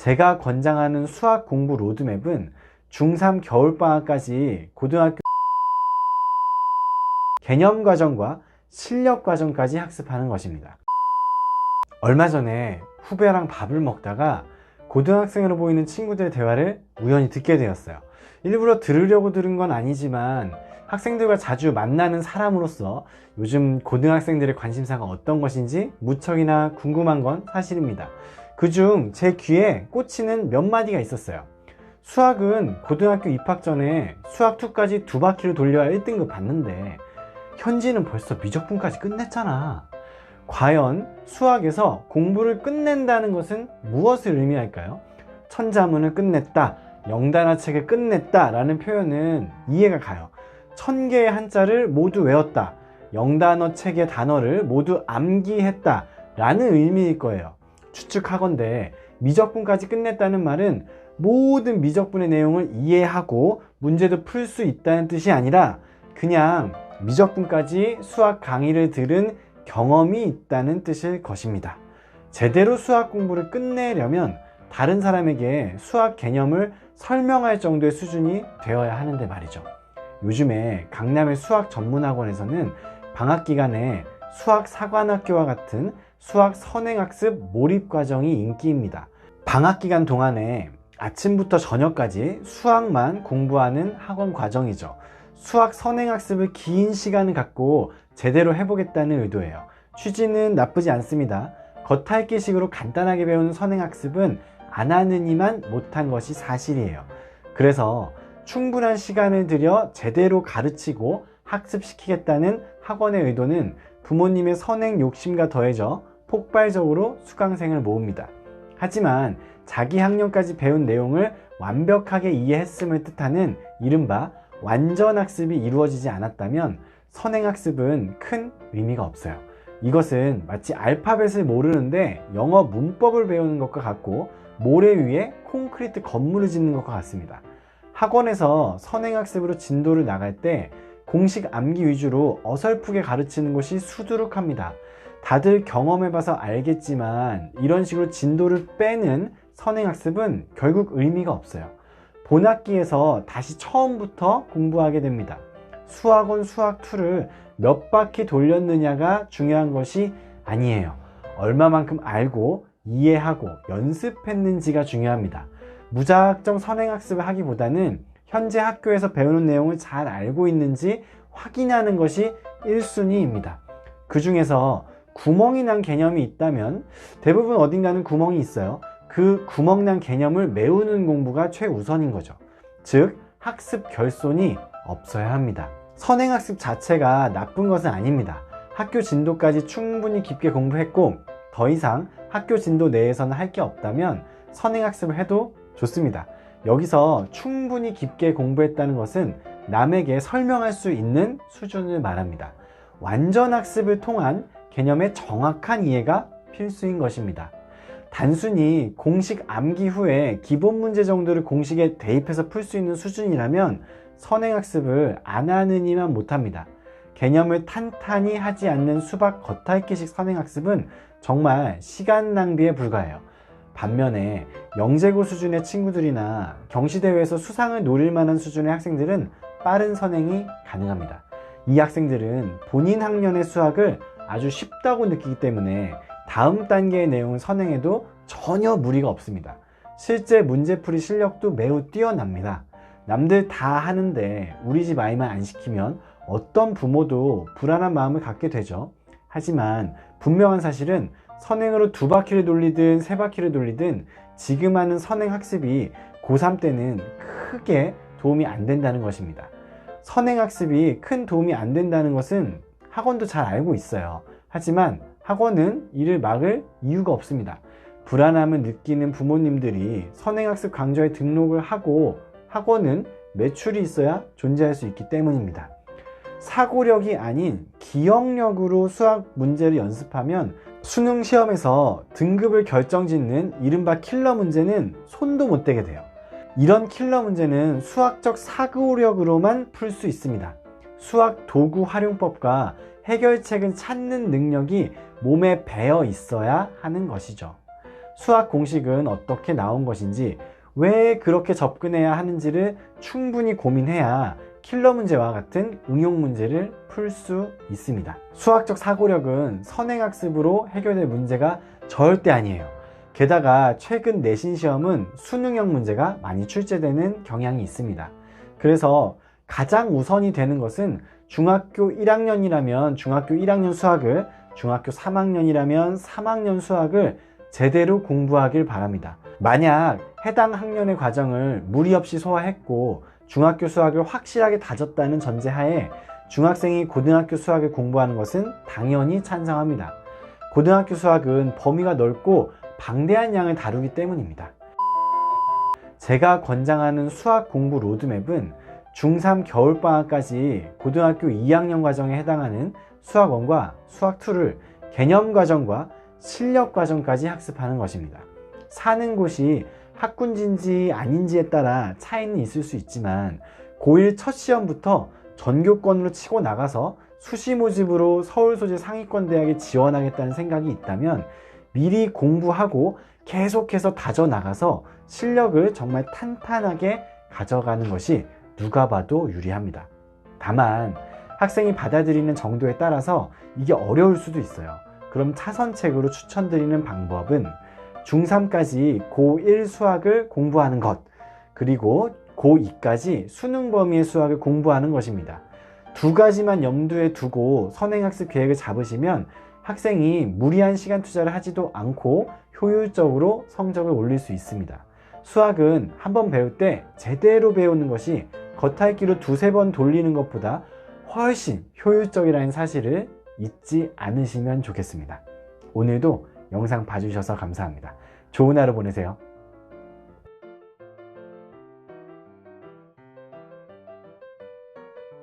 제가 권장하는 수학 공부 로드맵은 중3 겨울방학까지 고등학교 개념 과정과 실력 과정까지 학습하는 것입니다. 얼마 전에 후배랑 밥을 먹다가 고등학생으로 보이는 친구들의 대화를 우연히 듣게 되었어요. 일부러 들으려고 들은 건 아니지만 학생들과 자주 만나는 사람으로서 요즘 고등학생들의 관심사가 어떤 것인지 무척이나 궁금한 건 사실입니다. 그중 제 귀에 꽂히는 몇 마디가 있었어요. 수학은 고등학교 입학 전에 수학2까지 두 바퀴를 돌려야 1등급 받는데 현지는 벌써 미적분까지 끝냈잖아. 과연 수학에서 공부를 끝낸다는 것은 무엇을 의미할까요? 천자문을 끝냈다, 영단어 책을 끝냈다 라는 표현은 이해가 가요. 천 개의 한자를 모두 외웠다, 영단어 책의 단어를 모두 암기했다 라는 의미일 거예요. 추측하건대 미적분까지 끝냈다는 말은 모든 미적분의 내용을 이해하고 문제도 풀 수 있다는 뜻이 아니라 그냥 미적분까지 수학 강의를 들은 경험이 있다는 뜻일 것입니다. 제대로 수학 공부를 끝내려면 다른 사람에게 수학 개념을 설명할 정도의 수준이 되어야 하는데 말이죠. 요즘에 강남의 수학 전문학원에서는 방학 기간에 수학 사관학교와 같은 수학 선행학습 몰입 과정이 인기입니다. 방학 기간 동안에 아침부터 저녁까지 수학만 공부하는 학원 과정이죠. 수학 선행학습을 긴 시간을 갖고 제대로 해보겠다는 의도예요. 취지는 나쁘지 않습니다. 겉핥기식으로 간단하게 배우는 선행학습은 안 하는 이만 못한 것이 사실이에요. 그래서 충분한 시간을 들여 제대로 가르치고 학습시키겠다는 학원의 의도는 부모님의 선행 욕심과 더해져 폭발적으로 수강생을 모읍니다. 하지만 자기 학년까지 배운 내용을 완벽하게 이해했음을 뜻하는 이른바 완전 학습이 이루어지지 않았다면 선행학습은 큰 의미가 없어요. 이것은 마치 알파벳을 모르는데 영어 문법을 배우는 것과 같고 모래 위에 콘크리트 건물을 짓는 것과 같습니다. 학원에서 선행학습으로 진도를 나갈 때 공식 암기 위주로 어설프게 가르치는 것이 수두룩합니다. 다들 경험해봐서 알겠지만 이런 식으로 진도를 빼는 선행학습은 결국 의미가 없어요. 본학기에서 다시 처음부터 공부하게 됩니다. 수학원 수학2를 몇 바퀴 돌렸느냐가 중요한 것이 아니에요. 얼마만큼 알고 이해하고 연습했는지가 중요합니다. 무작정 선행학습을 하기보다는 현재 학교에서 배우는 내용을 잘 알고 있는지 확인하는 것이 1순위입니다. 그 중에서 구멍이 난 개념이 있다면 대부분 어딘가는 구멍이 있어요. 그 구멍 난 개념을 메우는 공부가 최우선인 거죠. 즉, 학습 결손이 없어야 합니다. 선행학습 자체가 나쁜 것은 아닙니다. 학교 진도까지 충분히 깊게 공부했고 더 이상 학교 진도 내에서는 할 게 없다면 선행학습을 해도 좋습니다. 여기서 충분히 깊게 공부했다는 것은 남에게 설명할 수 있는 수준을 말합니다. 완전 학습을 통한 개념의 정확한 이해가 필수인 것입니다. 단순히 공식 암기 후에 기본 문제 정도를 공식에 대입해서 풀 수 있는 수준이라면 선행학습을 안 하는 이만 못합니다. 개념을 탄탄히 하지 않는 수박 겉핥기식 선행학습은 정말 시간 낭비에 불과해요. 반면에 영재고 수준의 친구들이나 경시대회에서 수상을 노릴 만한 수준의 학생들은 빠른 선행이 가능합니다. 이 학생들은 본인 학년의 수학을 아주 쉽다고 느끼기 때문에 다음 단계의 내용을 선행해도 전혀 무리가 없습니다. 실제 문제풀이 실력도 매우 뛰어납니다. 남들 다 하는데 우리 집 아이만 안 시키면 어떤 부모도 불안한 마음을 갖게 되죠. 하지만 분명한 사실은 선행으로 두 바퀴를 돌리든 세 바퀴를 돌리든 지금 하는 선행 학습이 고3 때는 크게 도움이 안 된다는 것입니다. 선행 학습이 큰 도움이 안 된다는 것은 학원도 잘 알고 있어요. 하지만 학원은 이를 막을 이유가 없습니다. 불안함을 느끼는 부모님들이 선행학습 강좌에 등록을 하고 학원은 매출이 있어야 존재할 수 있기 때문입니다. 사고력이 아닌 기억력으로 수학 문제를 연습하면 수능 시험에서 등급을 결정짓는 이른바 킬러 문제는 손도 못 대게 돼요. 이런 킬러 문제는 수학적 사고력으로만 풀 수 있습니다. 수학 도구 활용법과 해결책을 찾는 능력이 몸에 배어 있어야 하는 것이죠. 수학 공식은 어떻게 나온 것인지, 왜 그렇게 접근해야 하는지를 충분히 고민해야 킬러 문제와 같은 응용 문제를 풀 수 있습니다. 수학적 사고력은 선행학습으로 해결될 문제가 절대 아니에요. 게다가 최근 내신 시험은 수능형 문제가 많이 출제되는 경향이 있습니다. 그래서 가장 우선이 되는 것은 중학교 1학년이라면 중학교 1학년 수학을, 중학교 3학년이라면 3학년 수학을 제대로 공부하길 바랍니다. 만약 해당 학년의 과정을 무리 없이 소화했고 중학교 수학을 확실하게 다졌다는 전제하에 중학생이 고등학교 수학을 공부하는 것은 당연히 찬성합니다. 고등학교 수학은 범위가 넓고 방대한 양을 다루기 때문입니다. 제가 권장하는 수학 공부 로드맵은 중3 겨울방학까지 고등학교 2학년 과정에 해당하는 수학1과 수학2를 개념 과정과 실력 과정까지 학습하는 것입니다. 사는 곳이 학군지인지 아닌지에 따라 차이는 있을 수 있지만 고1 첫 시험부터 전교권으로 치고 나가서 수시 모집으로 서울 소재 상위권 대학에 지원하겠다는 생각이 있다면 미리 공부하고 계속해서 다져 나가서 실력을 정말 탄탄하게 가져가는 것이 누가 봐도 유리합니다. 다만 학생이 받아들이는 정도에 따라서 이게 어려울 수도 있어요. 그럼 차선책으로 추천드리는 방법은 중3까지 고1 수학을 공부하는 것, 그리고 고2까지 수능 범위의 수학을 공부하는 것입니다. 두 가지만 염두에 두고 선행학습 계획을 잡으시면 학생이 무리한 시간 투자를 하지도 않고 효율적으로 성적을 올릴 수 있습니다. 수학은 한번 배울 때 제대로 배우는 것이 겉핥기로 두세 번 돌리는 것보다 훨씬 효율적이라는 사실을 잊지 않으시면 좋겠습니다. 오늘도 영상 봐주셔서 감사합니다. 좋은 하루 보내세요.